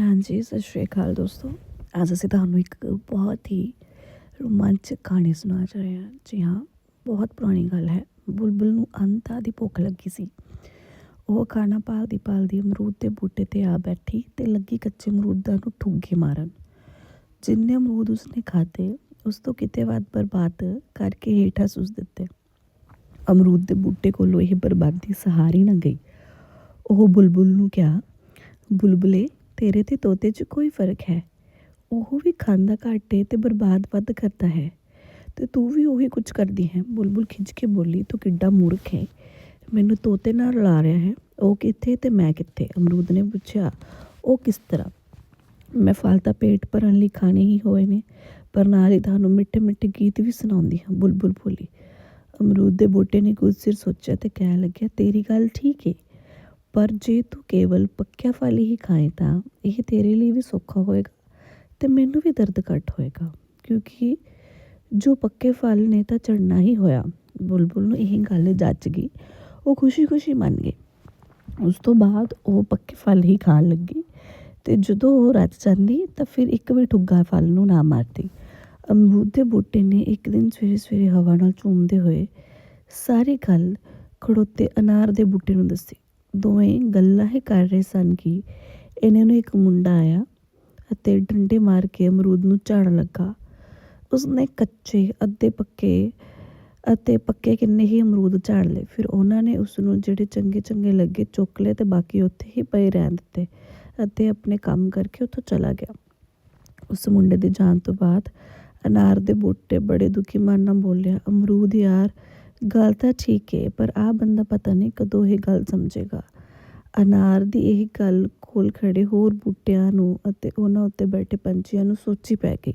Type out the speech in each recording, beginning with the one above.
ਹਾਂਜੀ ਸਤਿ ਸ਼੍ਰੀ ਅਕਾਲ ਦੋਸਤੋ। ਅੱਜ ਅਸੀਂ ਤੁਹਾਨੂੰ ਇੱਕ ਬਹੁਤ ਹੀ ਰੋਮਾਂਚਕ ਕਹਾਣੀ ਸੁਣਾ ਰਹੇ ਹਾਂ। ਜੀ ਹਾਂ, ਬਹੁਤ ਪੁਰਾਣੀ ਗੱਲ ਹੈ। ਬੁਲਬੁਲ ਨੂੰ ਅੰਤਾਂ ਦੀ ਭੁੱਖ ਲੱਗੀ ਸੀ। ਉਹ ਖਾਣਾ ਭਾਲਦੀ ਭਾਲਦੀ ਅਮਰੂਦ ਦੇ ਬੂਟੇ ਤੇ ਆ ਬੈਠੀ ਤੇ ਲੱਗੀ ਕੱਚੇ ਅਮਰੂਦਾਂ ਨੂੰ ਠੁੱਗੇ ਮਾਰਨ। ਜਿੰਨੇ ਅਮਰੂਦ ਉਸਨੇ ਖਾਧੇ, ਉਸ ਤੋਂ ਕਿਤੇ ਵੱਧ ਬਰਬਾਦ ਕਰਕੇ ਹੇਠਾਂ ਸੁੱਟ ਦਿੱਤੇ। ਅਮਰੂਦ ਦੇ ਬੂਟੇ ਕੋਲੋਂ ਇਹ ਬਰਬਾਦੀ ਸਹਾਰੀ ਨਾ ਗਈ। ਉਹ ਬੁਲਬੁਲ ਨੂੰ ਕਿਹਾ, ਬੁਲਬੁਲੇ ਤੇਰੇ ਤੇ ਤੋਤੇ 'ਚ ਕੋਈ ਫ਼ਰਕ ਹੈ। ਉਹ ਵੀ ਖਾਂਦਾ ਘੱਟ ਏ ਤੇ ਬਰਬਾਦ ਵੱਧ ਕਰਦਾ ਹੈ। ਤੇ ਤੂੰ ਵੀ ਉਹੀ ਕੁਝ ਕਰਦੀ ਹੈ। ਬੁਲਬੁਲ ਖਿੱਚ ਕੇ ਬੋਲੀ, ਤੂੰ ਕਿੱਡਾ ਮੂਰਖ ਹੈ ਮੈਨੂੰ ਤੋਤੇ ਨਾਲ ਰਲਾ ਰਿਹਾ ਹੈ। ਉਹ ਕਿੱਥੇ ਤੇ ਮੈਂ ਕਿੱਥੇ? ਅਮਰੂਦ ਨੇ ਪੁੱਛਿਆ, ਉਹ ਕਿਸ ਤਰ੍ਹਾਂ? ਮੈਂ ਫਾਲਤਾ ਪੇਟ ਭਰਨ ਲਈ ਖਾਣੇ ਹੀ ਹੋਏ ਨੇ, ਪਰ ਨਾਲ ਹੀ ਤੁਹਾਨੂੰ ਮਿੱਠੇ ਮਿੱਠੇ ਗੀਤ ਵੀ ਸੁਣਾਉਂਦੀ ਹਾਂ, ਬੁਲਬੁਲ ਬੋਲੀ। ਅਮਰੂਦ ਦੇ ਬੂਟੇ ਨੇ ਕੁਝ ਸਿਰ ਸੋਚਿਆ ਤੇ ਕਹਿਣ ਲੱਗਿਆ, ਤੇਰੀ ਗੱਲ ਠੀਕ ਏ। ਪਰ ਜੇ ਤੂੰ ਕੇਵਲ ਪੱਕਿਆ ਫਲ ਹੀ ਖਾਏ ਤਾਂ ਇਹ ਤੇਰੇ ਲਈ ਵੀ ਸੌਖਾ ਹੋਏਗਾ ਤੇ ਮੈਨੂੰ ਵੀ ਦਰਦ ਘੱਟ ਹੋਏਗਾ। ਕਿਉਂਕਿ ਜੋ ਪੱਕੇ ਫਲ ਨੇ ਤਾਂ ਚੜਨਾ ਹੀ ਹੋਇਆ। ਬੁਲਬੁਲ ਨੂੰ ਇਹ ਗੱਲ ਜੱਜ ਗਈ। ਉਹ ਖੁਸ਼ੀ-ਖੁਸ਼ੀ ਮੰਨ ਗਈ। ਉਸ ਤੋਂ ਬਾਅਦ ਉਹ ਪੱਕੇ ਫਲ ਹੀ ਖਾਣ ਲੱਗੀ ਤੇ ਜਦੋਂ ਉਹ ਰੱਜ ਜਾਂਦੀ ਤਾਂ ਫਿਰ ਇੱਕ ਵੀ ਠੁੱਗਾ ਫਲ ਨੂੰ ਨਾ ਮਾਰਦੀ। ਅਮਰੂਦ ਦੇ ਬੂਟੇ ਨੇ ਇੱਕ ਦਿਨ ਸਵੇਰੇ ਸਵੇਰੇ ਹਵਾ ਨਾਲ ਝੂਮਦੇ ਹੋਏ ਸਾਰੀ ਗੱਲ ਖੜੋਤੇ ਅਨਾਰ ਦੇ ਬੂਟੇ ਨੂੰ ਦੱਸੀ। ਦੋਵੇਂ ਗੱਲਾਂ ਹੀ ਕਰ ਰਹੇ ਸਨ ਕਿ ਇਹਨਾਂ ਨੂੰ ਇੱਕ ਮੁੰਡਾ ਆਇਆ ਅਤੇ ਡੰਡੇ ਮਾਰ ਕੇ ਅਮਰੂਦ ਨੂੰ ਝਾੜਨ ਲੱਗਾ। ਉਸਨੇ ਕੱਚੇ, ਅੱਧੇ ਪੱਕੇ ਅਤੇ ਪੱਕੇ ਕਿੰਨੇ ਹੀ ਅਮਰੂਦ ਝਾੜ ਲਏ। ਫਿਰ ਉਹਨਾਂ ਨੇ ਉਸ ਨੂੰ ਜਿਹੜੇ ਚੰਗੇ ਚੰਗੇ ਲੱਗੇ ਚੁੱਕ ਲਏ ਤੇ ਬਾਕੀ ਉੱਥੇ ਹੀ ਪਏ ਰਹਿਣ ਦਿੱਤੇ ਅਤੇ ਆਪਣੇ ਕੰਮ ਕਰਕੇ ਉੱਥੋਂ ਚਲਾ ਗਿਆ। ਉਸ ਮੁੰਡੇ ਦੇ ਜਾਣ ਤੋਂ ਬਾਅਦ ਅਨਾਰ ਦੇ ਬੂਟੇ ਬੜੇ ਦੁਖੀ ਮਨ ਨਾਲ ਬੋਲਿਆ, ਅਮਰੂਦ ਯਾਰ ਗੱਲ ਤਾਂ ਠੀਕ ਹੈ ਪਰ ਆ ਬੰਦਾ ਪਤਾ ਨਹੀਂ ਕਦੋਂ ਇਹ ਗੱਲ ਸਮਝੇਗਾ। ਅਨਾਰ ਦੀ ਇਹ ਗੱਲ ਕੋਲ ਖੜੇ ਹੋਰ ਬੂਟਿਆਂ ਨੂੰ ਅਤੇ ਉਹਨਾਂ ਉੱਤੇ ਬੈਠੇ ਪੰਛੀਆਂ ਨੂੰ ਸੋਚੀ ਪੈ ਗਈ।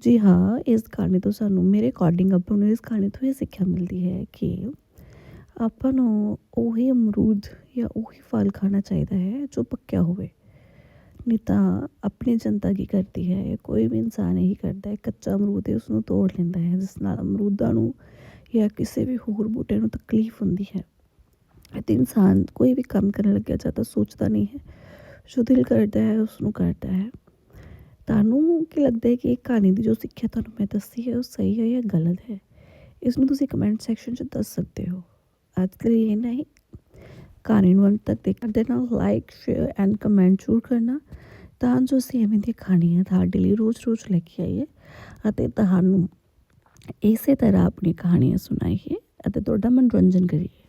ਜੀ ਹਾਂ, ਇਸ ਕਹਾਣੀ ਤੋਂ ਸਾਨੂੰ, ਮੇਰੇ ਅਕੋਰਡਿੰਗ ਆਪਾਂ ਨੂੰ ਇਸ ਕਹਾਣੀ ਤੋਂ ਇਹ ਸਿੱਖਿਆ ਮਿਲਦੀ ਹੈ ਕਿ ਆਪਾਂ ਨੂੰ ਉਹੀ ਅਮਰੂਦ ਜਾਂ ਉਹੀ ਫਲ ਖਾਣਾ ਚਾਹੀਦਾ ਹੈ ਜੋ ਪੱਕਿਆ ਹੋਵੇ। ਨਹੀਂ ਤਾਂ ਆਪਣੀ ਜਨਤਾ ਕੀ ਕਰਦੀ ਹੈ? ਕੋਈ ਵੀ ਇਨਸਾਨ ਇਹੀ ਕਰਦਾ ਹੈ, ਕੱਚਾ ਅਮਰੂਦ ਹੈ ਉਸ ਨੂੰ ਤੋੜ ਲੈਂਦਾ ਹੈ, ਜਿਸ ਨਾਲ ਅਮਰੂਦਾਂ ਨੂੰ ਜਾਂ ਕਿਸੇ ਵੀ ਹੋਰ ਬੂਟੇ ਨੂੰ ਤਕਲੀਫ ਹੁੰਦੀ ਹੈ ਅਤੇ ਇਨਸਾਨ ਕੋਈ ਵੀ ਕੰਮ ਕਰਨ ਲੱਗਿਆ ਜਾਂਦਾ ਸੋਚਦਾ ਨਹੀਂ ਹੈ, ਜੋ ਦਿਲ ਕਰਦਾ ਹੈ ਉਸ ਨੂੰ ਕਰਦਾ ਹੈ। ਤੁਹਾਨੂੰ ਕੀ ਲੱਗਦਾ ਹੈ ਕਿ ਇਹ ਕਹਾਣੀ ਦੀ ਜੋ ਸਿੱਖਿਆ ਤੁਹਾਨੂੰ ਮੈਂ ਦੱਸੀ ਹੈ, ਉਹ ਸਹੀ ਹੈ ਜਾਂ ਗਲਤ ਹੈ? ਇਸ ਨੂੰ ਤੁਸੀਂ ਕਮੈਂਟ ਸੈਕਸ਼ਨ 'ਚ ਦੱਸ ਸਕਦੇ ਹੋ। ਅੱਜ ਲਈ ਇਹ ਨਹੀਂ ਕਹਾਣੀ ਨੂੰ ਅੰਤ ਤੱਕ ਦੇਖਣ ਦੇ ਨਾਲ ਲਾਈਕ ਸ਼ੇਅਰ ਐਂਡ ਕਮੈਂਟ ਜ਼ਰੂਰ ਕਰਨਾ। ਤਾਂ ਜੋ ਅਸੀਂ ਐਵੇਂ ਦੀਆਂ ਕਹਾਣੀਆਂ ਤੁਹਾਡੇ ਲਈ ਰੋਜ਼-ਰੋਜ਼ ਲੈ ਕੇ ਆਈਏ ਅਤੇ ਤੁਹਾਨੂੰ ਇਸੇ ਤਰ੍ਹਾਂ ਆਪਣੀ ਕਹਾਣੀਆਂ ਸੁਣਾਈਏ ਅਤੇ ਤੁਹਾਡਾ ਮਨੋਰੰਜਨ ਕਰੀਏ।